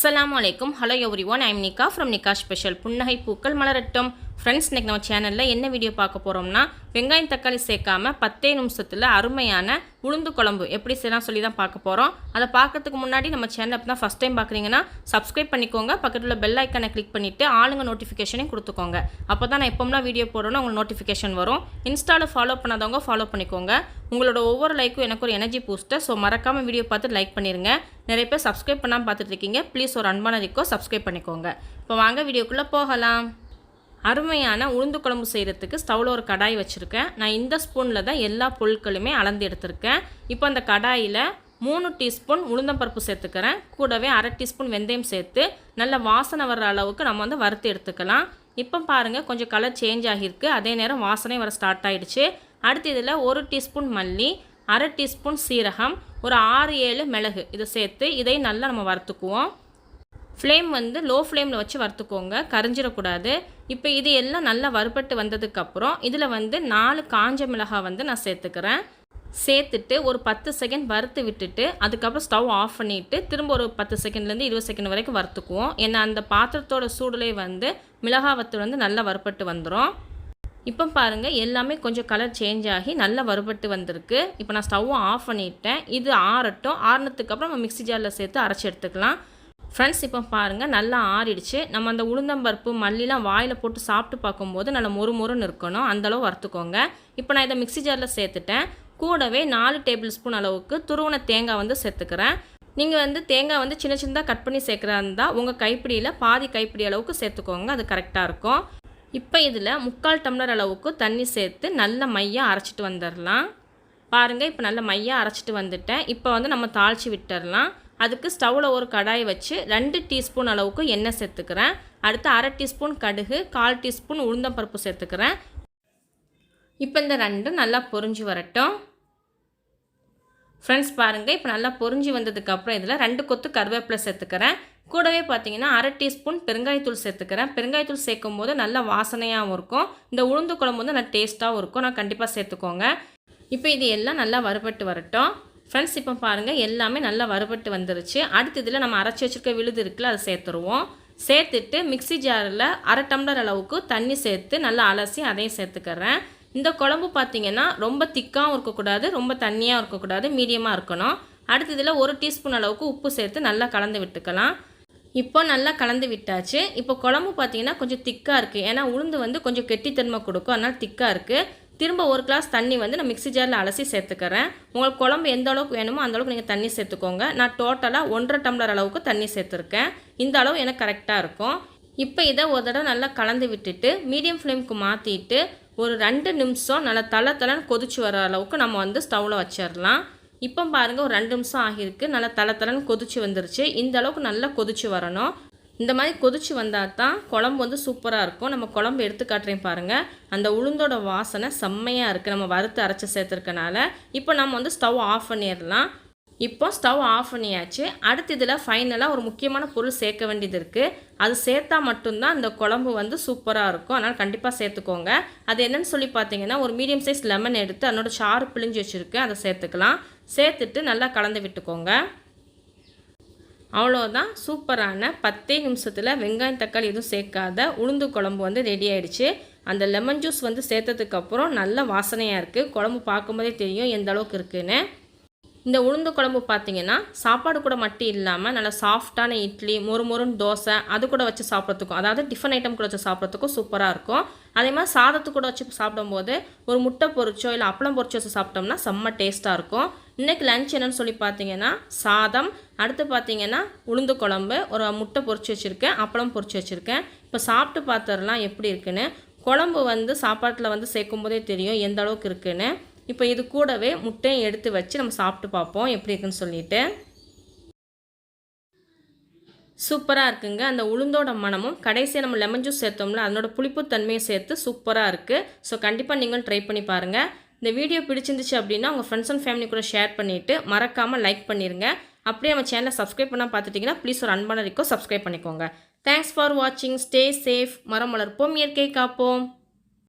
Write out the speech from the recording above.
அஸ்லாம் வலைக்கும் hello everyone I'm Nikka from Nikka special புன்னகை பூக்கள் மலரட்டும். ஃப்ரெண்ட்ஸ் இன்னைக்கு நம்ம சேனலில் என்ன வீடியோ பார்க்க போகிறோம்னா வெங்காயம் தக்காளி சேர்க்காம பத்தே நிமிஷத்தில் அருமையான உளுந்து குழம்பு. எப்படி செய்யலாம் சொல்லி தான் பார்க்க போகிறோம் அதை பார்க்கறதுக்கு முன்னாடி நம்ம சேனல் அப்போ தான் ஃபஸ்ட் டைம் பார்க்குறீங்கன்னா சப்ஸ்கிரைப் பண்ணிக்கோங்க. பக்கத்தில் பெல் ஐக்கனை கிளிக் பண்ணிவிட்டு ஆளுங்க நோட்டிஃபிகேஷனையும் கொடுத்துக்கோங்க. அப்போ தான் நான் எப்போம்லாம் வீடியோ போடுறோன்னு உங்களுக்கு நோட்டிஃபிகேஷன் வரும். இன்ஸ்டாவில் ஃபாலோ பண்ணாதவங்க ஃபாலோ பண்ணிக்கோங்க. உங்களோட ஒவ்வொரு லைக்கும் எனக்கு ஒரு எனர்ஜி பூஸ்டர் ஸோ மறக்காமல் வீடியோ பார்த்து லைக் பண்ணிடுங்க நிறைய பேர் சப்ஸ்கிரைப் பண்ணாமல் பார்த்துட்டு இருக்கீங்க. ப்ளீஸ் ஒரு அன்பான ரிக்கோ சப்ஸ்கிரைப் பண்ணிக்கோங்க. இப்போ வாங்க வீடியோக்குள்ளே போகலாம். அருமையான உளுந்து குழம்பு செய்கிறதுக்கு ஸ்டவ்வில் ஒரு கடாய் வச்சுருக்கேன். நான் இந்த ஸ்பூனில் தான் எல்லா பொருட்களுமே அளந்து எடுத்திருக்கேன். இப்போ அந்த கடாயில் மூணு டீஸ்பூன் உளுந்தம்பருப்பு சேர்த்துக்கிறேன். கூடவே அரை டீஸ்பூன் வெந்தயம் சேர்த்து நல்ல வாசனை வர்ற அளவுக்கு நம்ம வந்து வறுத்து எடுத்துக்கலாம். இப்போ பாருங்கள் கொஞ்சம் கலர் சேஞ்ச் ஆகியிருக்கு. அதே நேரம் வாசனை வர ஸ்டார்ட் ஆகிடுச்சு அடுத்து இதில் ஒரு டீஸ்பூன் மல்லி அரை டீஸ்பூன் சீரகம் ஒரு ஆறு ஏழு மிளகு இதை சேர்த்து இதை நல்லா நம்ம வறுத்துக்குவோம். ஃப்ளேம் வந்து லோ ஃப்ளேமில் வச்சு வறுத்துக்கோங்க. கரைஞ்சிடக்கூடாது. இப்போ இது எல்லாம் நல்லா வறுபட்டு வந்ததுக்கப்புறம் இதில் வந்து நாலு காஞ்ச மிளகாய் வந்து நான் சேர்த்துக்கிறேன். சேர்த்துட்டு ஒரு பத்து செகண்ட் வறுத்து விட்டுட்டு அதுக்கப்புறம் ஸ்டவ் ஆஃப் பண்ணிவிட்டு திரும்ப ஒரு பத்து செகண்ட்லேருந்து இருபது செகண்ட் வரைக்கும் வறுத்துக்குவோம். ஏன்னா அந்த பாத்திரத்தோட சூடுலேயே வந்து மிளகாய் வத்தல் வந்து நல்லா வறுபட்டு வந்துடும் இப்போ பாருங்கள் எல்லாமே கொஞ்சம் கலர் சேஞ்ச் ஆகி நல்லா வறுபட்டு வந்திருக்கு. இப்போ நான் ஸ்டவ்வும் ஆஃப் பண்ணிட்டேன். இது ஆறட்டும். ஆறுனதுக்கப்புறம் நம்ம மிக்ஸி ஜாரில் சேர்த்து அரைச்சி எடுத்துக்கலாம். ஃப்ரெண்ட்ஸ் இப்போ பாருங்கள் நல்லா ஆறிடுச்சு. நம்ம அந்த உளுந்தம்பருப்பு மல்லிலாம் வாயில் போட்டு சாப்பிட்டு பார்க்கும்போது நல்லா மொறு மொறுன்னு இருக்கணும். அந்தளவு வறுத்துக்கோங்க. இப்போ நான் இதை மிக்ஸி ஜாரில் சேர்த்துட்டேன். கூடவே நாலு டேபிள் ஸ்பூன் அளவுக்கு துருவன தேங்காய் வந்து சேர்த்துக்கிறேன். நீங்கள் வந்து தேங்காய் வந்து சின்ன சின்னதாக கட் பண்ணி சேர்க்குறா இருந்தால் உங்கள் கைப்பிடியில் பாதி கைப்பிடி அளவுக்கு சேர்த்துக்கோங்க. அது கரெக்டாக இருக்கும். இப்போ இதில் முக்கால் டம்ளர் அளவுக்கு தண்ணி சேர்த்து நல்ல மையாக அரைச்சிட்டு வந்துடலாம் பாருங்கள் இப்போ நல்ல மையாக அரைச்சிட்டு வந்துட்டேன். இப்போ வந்து நம்ம தாளித்து விட்டுடலாம் அதுக்கு ஸ்டவ்வில் ஒரு கடாய் வச்சு ரெண்டு டீஸ்பூன் அளவுக்கு எண்ணெய் சேர்த்துக்கிறேன். அடுத்து அரை டீஸ்பூன் கடுகு கால் டீஸ்பூன் உளுந்தம்பருப்பு சேர்த்துக்கிறேன். இப்போ இந்த ரெண்டும் நல்லா பொரிஞ்சு வரட்டும். ஃப்ரெண்ட்ஸ் பாருங்கள் இப்போ நல்லா பொரிஞ்சு வந்ததுக்கப்புறம் இதில் ரெண்டு கொத்து கருவேப்பிலை சேர்த்துக்கிறேன். கூடவே பார்த்தீங்கன்னா அரை டீஸ்பூன் பெருங்காயத்தூள் சேர்த்துக்கிறேன். பெருங்காயத்தூள் சேர்க்கும் போது நல்லா வாசனையாகவும் இருக்கும். இந்த உளுந்து குழம்பு வந்து நல்லா டேஸ்ட்டாகவும் இருக்கும். நான் கண்டிப்பாக சேர்த்துக்கோங்க. இப்போ இது எல்லாம் நல்லா வறுபட்டு வரட்டும். ஃப்ரெண்ட்ஸ் இப்போ பாருங்கள் எல்லாமே நல்லா வறுபட்டு வந்துருச்சு. அடுத்து இதில் நம்ம அரைச்சி வச்சுருக்க விழுது இருக்குல்ல அதை சேர்த்துருவோம். சேர்த்துட்டு மிக்ஸி ஜாரில் அரை டம்ளர் அளவுக்கு தண்ணி சேர்த்து நல்லா அலசி அதையும் சேர்த்துக்கிறேன். இந்த குழம்பு பார்த்தீங்கன்னா ரொம்ப திக்காகவும் இருக்கக்கூடாது ரொம்ப தண்ணியாகவும் இருக்கக்கூடாது மீடியமாக இருக்கணும். அடுத்து இதில் ஒரு டீஸ்பூன் அளவுக்கு உப்பு சேர்த்து நல்லா கலந்து விட்டுக்கலாம். இப்போ நல்லா கலந்து விட்டாச்சு. இப்போ குழம்பு பார்த்தீங்கன்னா கொஞ்சம் திக்காக இருக்குது ஏன்னா உளுந்து வந்து கொஞ்சம் கெட்டித்தன்மை கொடுக்கும். அதனால் திக்காக இருக்குது திரும்ப ஒரு கிளாஸ் தண்ணி வந்து நான் மிக்ஸி ஜாரில் அலசி சேர்த்துக்கிறேன். உங்களுக்கு குழம்பு எந்த அளவுக்கு வேணுமோ அந்த அளவுக்கு நீங்கள் தண்ணி சேர்த்துக்கோங்க. நான் டோட்டலாக ஒன்றரை டம்ளர் அளவுக்கு தண்ணி சேர்த்துருக்கேன். இந்த அளவு எனக்கு கரெக்டாக இருக்கும். இப்போ இதை ஒரு தடவை நல்லா கலந்து விட்டுட்டு மீடியம் ஃப்ளேமுக்கு மாற்றிட்டு ஒரு ரெண்டு நிமிஷம் நல்லா தலை தலைன்னு கொதிச்சு வர அளவுக்கு நம்ம வந்து ஸ்டவ்வில் வச்சிடலாம் இப்போ பாருங்கள் ஒரு ரெண்டு நிமிஷம் ஆகியிருக்கு. நல்லா தலை தலைன்னு கொதிச்சு வந்துருச்சு. இந்த அளவுக்கு நல்லா கொதிச்சு வரணும். இந்த மாதிரி கொதிச்சு வந்தால் தான் குழம்பு வந்து சூப்பராக இருக்கும். நம்ம குழம்பு எடுத்து காட்டுறேன் பாருங்கள் அந்த உளுந்தோட வாசனை செம்மையாக இருக்குது நம்ம வறுத்து அரைச்சி சேர்த்துருக்கனால. இப்போ நம்ம வந்து ஸ்டவ் ஆஃப் பண்ணிடலாம். இப்போ ஸ்டவ் ஆஃப் பண்ணியாச்சு. அடுத்து இதில் ஃபைனலாக ஒரு முக்கியமான பொருள் சேர்க்க வேண்டியது இருக்குது அது சேர்த்தா மட்டும்தான் அந்த குழம்பு வந்து சூப்பராக இருக்கும். அதனால் கண்டிப்பாக சேர்த்துக்கோங்க. அது என்னென்னு சொல்லி பார்த்தீங்கன்னா ஒரு மீடியம் சைஸ் லெமன் எடுத்து அதனோட சாறு பிழிஞ்சு வச்சுருக்கு. அதை சேர்த்துக்கலாம். சேர்த்துட்டு நல்லா கலந்து விட்டுக்கோங்க. அவ்வளோதான் சூப்பரான பத்தே நிமிஷத்தில் வெங்காயம் தக்காளி எதுவும் சேர்க்காத உளுந்து குழம்பு வந்து ரெடி ஆயிடுச்சு. அந்த லெமன் ஜூஸ் வந்து சேர்த்ததுக்கப்புறம் நல்ல வாசனையாக இருக்குது குழம்பு பார்க்கும்போதே தெரியும் எந்த அளவுக்கு இருக்குன்னு. இந்த உளுந்து குழம்பு பார்த்தீங்கன்னா சாப்பாடு கூட மட்டும் இல்லாமல் நல்லா சாஃப்டான இட்லி மொறு மொறுன்னு தோசை அது கூட வச்சு சாப்பிட்றதுக்கும் அதாவது டிஃபன் ஐட்டம் கூட வச்சு சாப்பிட்றதுக்கும் சூப்பராக இருக்கும். அதே மாதிரி சாதத்து கூட வச்சு சாப்பிடும்போது ஒரு முட்டை பொரிச்சோ இல்லை அப்பளம் பொரிச்சோ வச்சு சாப்பிட்டோம்னா செம்ம டேஸ்ட்டாக இருக்கும். இன்றைக்கி லன்ச் என்னன்னு சொல்லி பார்த்தீங்கன்னா சாதம் அடுத்து பார்த்தீங்கன்னா உளுந்து குழம்பு ஒரு முட்டை பொறிச்சு வச்சுருக்கேன் அப்பளம் பொறிச்சு வச்சுருக்கேன். இப்போ சாப்பிட்டு பார்த்துடலாம் எப்படி இருக்குன்னு குழம்பு வந்து சாப்பாட்டில் வந்து சேர்க்கும் போதே தெரியும் எந்த அளவுக்கு இருக்குன்னு. இப்போ இது கூடவே முட்டையும் எடுத்து வச்சு நம்ம சாப்பிட்டு பார்ப்போம் எப்படி இருக்குன்னு சொல்லிட்டு. சூப்பராக இருக்குங்க. அந்த உளுந்தோட மனமும் கடைசியாக நம்ம லெமன் ஜூஸ் சேர்த்தோம்ல அதனோட புளிப்பு சேர்த்து சூப்பராக இருக்குது ஸோ கண்டிப்பாக நீங்களும் ட்ரை பண்ணி பாருங்கள் இந்த வீடியோ பிடிச்சிருந்துச்சு அப்படின்னா உங்கள் ஃப்ரெண்ட்ஸ் அண்ட் ஃபேமிலி கூட ஷேர் பண்ணிவிட்டு மறக்காமல் லைக் பண்ணிடுங்க அப்படியே நம்ம சேனலை சப்ஸ்கிரைப் பண்ணால் பார்த்துட்டிங்கன்னா ப்ளீஸ் ஒரு அன்பான இருக்கோ சப்ஸ்கிரைப் பண்ணிக்கோங்க. தேங்க்ஸ் ஃபார் வாட்சிங் ஸ்டே சேஃப் மரம் வளர்ப்போம். இயற்கை காப்போம்.